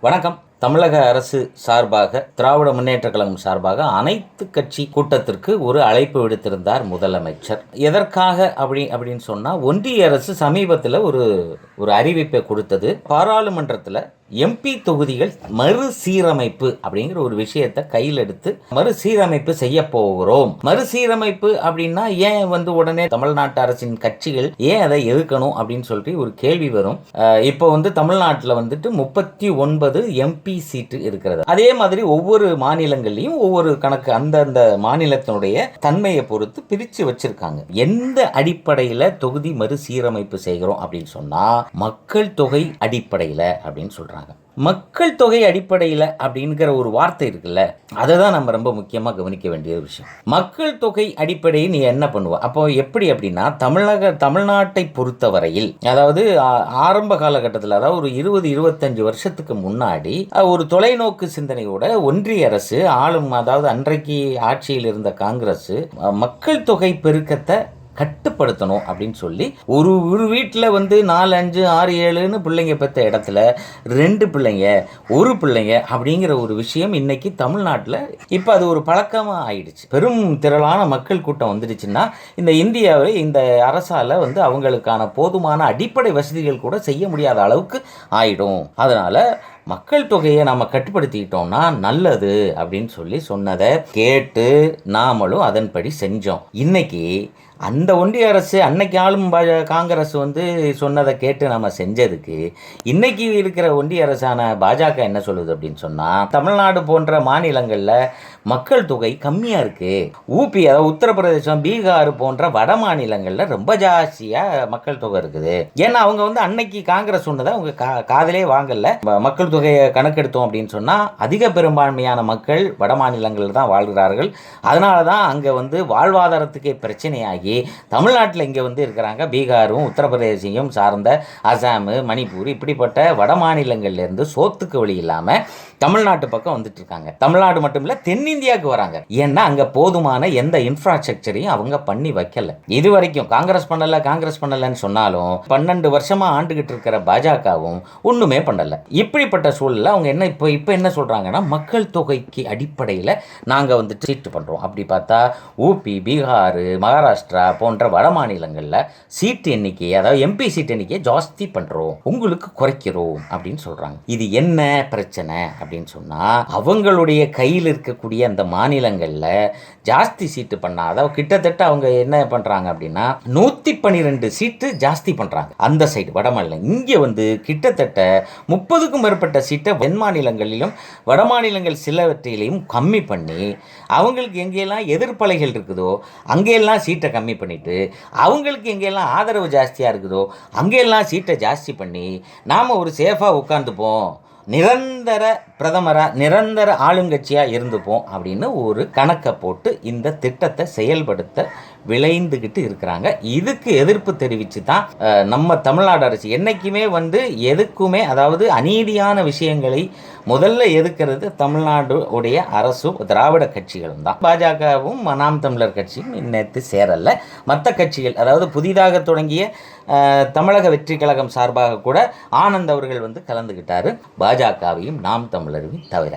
வணக்கம். தமிழக அரசு சார்பாக திராவிட முன்னேற்ற கழகம் சார்பாக அனைத்து கட்சி கூட்டத்திற்கு ஒரு அழைப்பு விடுத்திருந்தார் முதலமைச்சர். எதற்காக அப்படி அப்படின்னு சொன்னால் ஒன்றிய அரசு சமீபத்தில் ஒரு ஒரு அறிவிப்பை கொடுத்தது. பாராளுமன்றத்தில் எம்பி தொகுதிகள் மறுசீரமைப்பு அப்படிங்கிற ஒரு விஷயத்தை கையில் எடுத்து மறுசீரமைப்பு செய்ய போகிறோம். மறுசீரமைப்பு அப்படின்னா ஏன் வந்து உடனே தமிழ்நாட்டு அரசின் கட்சிகள் ஏன் அதை எதிர்க்கணும் அப்படின்னு சொல்லிட்டு ஒரு கேள்வி வரும். இப்போ வந்து தமிழ்நாட்டில் வந்துட்டு முப்பத்தி ஒன்பது எம்பி சீட்டு இருக்கிறது. அதே மாதிரி ஒவ்வொரு மாநிலங்கள்லையும் ஒவ்வொரு கணக்கு அந்தந்த மாநிலத்தினுடைய தன்மையை பொறுத்து பிரித்து வச்சிருக்காங்க. எந்த அடிப்படையில் தொகுதி மறுசீரமைப்பு செய்கிறோம் அப்படின்னு சொன்னால் மக்கள் தொகை அடிப்படையில் அப்படின்னு சொல்கிறாங்க மக்கள் தொகை அடிப்படையில் அப்படிங்கிற ஒரு வார்த்தை இருக்குல்ல அதை தான் நம்ம ரொம்ப முக்கியமாக கவனிக்க வேண்டிய ஒரு விஷயம். மக்கள் தொகை அடிப்படையில் நீ என்ன பண்ணுவ? அப்போ எப்படி அப்படின்னா தமிழக தமிழ்நாட்டை பொறுத்தவரையில் அதாவது ஆரம்ப காலகட்டத்தில் அதாவது ஒரு இருபது இருபத்தஞ்சு வருஷத்துக்கு முன்னாடி ஒரு தொலைநோக்கு சிந்தனையோட ஒன்றிய அரசு ஆளும் அதாவது அன்றைக்கு ஆட்சியில் இருந்த காங்கிரஸ் மக்கள் தொகை பெருக்கத்தை கட்டுப்படுத்தணும் அப்படின்னு சொல்லி ஒரு ஒரு வீட்டில் வந்து நாலு அஞ்சு ஆறு ஏழுன்னு பிள்ளைங்க பெற்ற இடத்துல ரெண்டு பிள்ளைங்க ஒரு பிள்ளைங்க அப்படிங்கிற ஒரு விஷயம் இன்னைக்கு தமிழ்நாட்டில் இப்போ அது ஒரு பழக்கமாக ஆயிடுச்சு. பெரும் திரளான மக்கள் கூட்டம் வந்துடுச்சுன்னா இந்த இந்தியாவில் இந்த அரசால் வந்து அவங்களுக்கான போதுமான அடிப்படை வசதிகள் கூட செய்ய முடியாத அளவுக்கு ஆயிடும். அதனால் மக்கள் தொகையை நம்ம கட்டுப்படுத்திக்கிட்டோம்னா நல்லது அப்படின்னு சொல்லி சொன்னதை கேட்டு நாமளும் அதன்படி செஞ்சோம். இன்னைக்கு அந்த ஒன்றிய அரசு அன்னைக்கு ஆளும் காங்கிரஸ் வந்து சொன்னதை கேட்டு நம்ம செஞ்சதுக்கு இன்னைக்கு இருக்கிற ஒன்றிய அரசான பாஜக என்ன சொல்லுது அப்படின்னு சொன்னால் தமிழ்நாடு போன்ற மாநிலங்களில் மக்கள் தொகை கம்மியாக இருக்குது ஊபி அதாவது உத்தரப்பிரதேசம் பீகார் போன்ற வட மாநிலங்களில் ரொம்ப ஜாஸ்தியாக மக்கள் தொகை இருக்குது. ஏன்னா அவங்க வந்து அன்னைக்கு காங்கிரஸ் சொன்னதை அவங்க கா காதலே வாங்கல. மக்கள் தொகையை கணக்கெடுத்தோம் அப்படின்னு சொன்னால் அதிக பெரும்பான்மையான மக்கள் வட மாநிலங்களில் தான் வாழ்கிறார்கள். அதனால தான் அங்கே வந்து வாழ்வாதாரத்துக்கே பிரச்சனையாகி தமிழ்நாட்டில் இங்கே வந்து இருக்கிறாங்க. பீகாரும் உத்தரப்பிரதேசையும் சார்ந்த அசாமு மணிப்பூர் இப்படிப்பட்ட வட மாநிலங்கள்லேருந்து சோத்துக்கு வழி இல்லாமல் தமிழ்நாட்டு பக்கம் வந்துட்டு இருக்காங்க. தமிழ்நாடு மட்டும் இல்லை தென்னிந்தியாவுக்கு வராங்க. ஏன்னா அங்கே போதுமான எந்த இன்ஃப்ராஸ்ட்ரக்சரையும் அவங்க பண்ணி வைக்கல. இது வரைக்கும் காங்கிரஸ் பண்ணலை காங்கிரஸ் பண்ணலைன்னு சொன்னாலும் பன்னெண்டு வருஷமாக ஆண்டுகிட்டு இருக்கிற பாஜகவும் ஒன்றுமே பண்ணலை. இப்படிப்பட்ட சூழலில் அவங்க என்ன இப்போ இப்போ என்ன சொல்கிறாங்கன்னா மக்கள் தொகைக்கு அடிப்படையில் நாங்கள் வந்துட்டு சீட்டு பண்ணுறோம் அப்படி பார்த்தா ஊபி பீகார் மகாராஷ்டிரா போன்ற வட மாநிலங்களில் சீட்டு எண்ணிக்கை அதாவது எம்பி சீட் எண்ணிக்கையை ஜாஸ்தி பண்ணுறோம் உங்களுக்கு குறைக்கிறோம் அப்படின்னு சொல்கிறாங்க இது என்ன பிரச்சனை அப்படின்னு சொன்னால் அவங்களுடைய கையில் இருக்கக்கூடிய அந்த மாநிலங்களில் ஜாஸ்தி சீட்டு பண்ணால் அதாவது கிட்டத்தட்ட அவங்க என்ன பண்ணுறாங்க அப்படின்னா நூற்றி பன்னிரெண்டு சீட்டு ஜாஸ்தி பண்ணுறாங்க அந்த சைடு வட மாநிலம். இங்கே வந்து கிட்டத்தட்ட முப்பதுக்கும் மேற்பட்ட சீட்டை வெண் மாநிலங்களிலும் வட மாநிலங்கள் சிலவற்றிலையும் கம்மி பண்ணி அவங்களுக்கு எங்கெல்லாம் எதிர்ப்பலைகள் இருக்குதோ அங்கெல்லாம் சீட்டை கம்மி கம்மி பண்ணிவிட்டு அவங்களுக்கு எங்கெல்லாம் ஆதரவு ஜாஸ்தியாக இருக்குதோ அங்கெல்லாம் சீட்டை ஜாஸ்தி பண்ணி நாம் ஒரு சேஃபாக உட்காந்துப்போம் நிரந்தர பிரதமராக நிரந்தர ஆளுங்கட்சியாக இருந்துப்போம் அப்படின்னு ஒரு கணக்கை போட்டு இந்த திட்டத்தை செயல்படுத்த விளைந்துக்கிட்டு இருக்கிறாங்க. இதுக்கு எதிர்ப்பு தெரிவித்து தான் நம்ம தமிழ்நாடு அரசு என்றைக்குமே வந்து எதுக்குமே அதாவது அநீதியான விஷயங்களை முதல்ல எதுக்கிறது தமிழ்நாடு உடைய அரசும் திராவிட கட்சிகளும் தான். பாஜகவும் நாம் தமிழர் கட்சியும் இன்னத்து சேரல. மற்ற கட்சிகள் அதாவது புதிதாக தொடங்கிய தமிழக வெற்றி கழகம் சார்பாக கூட ஆனந்த் அவர்கள் வந்து கலந்துக்கிட்டார் பாஜகவையும் நாம் தமிழ் தமிழரையும் தவிர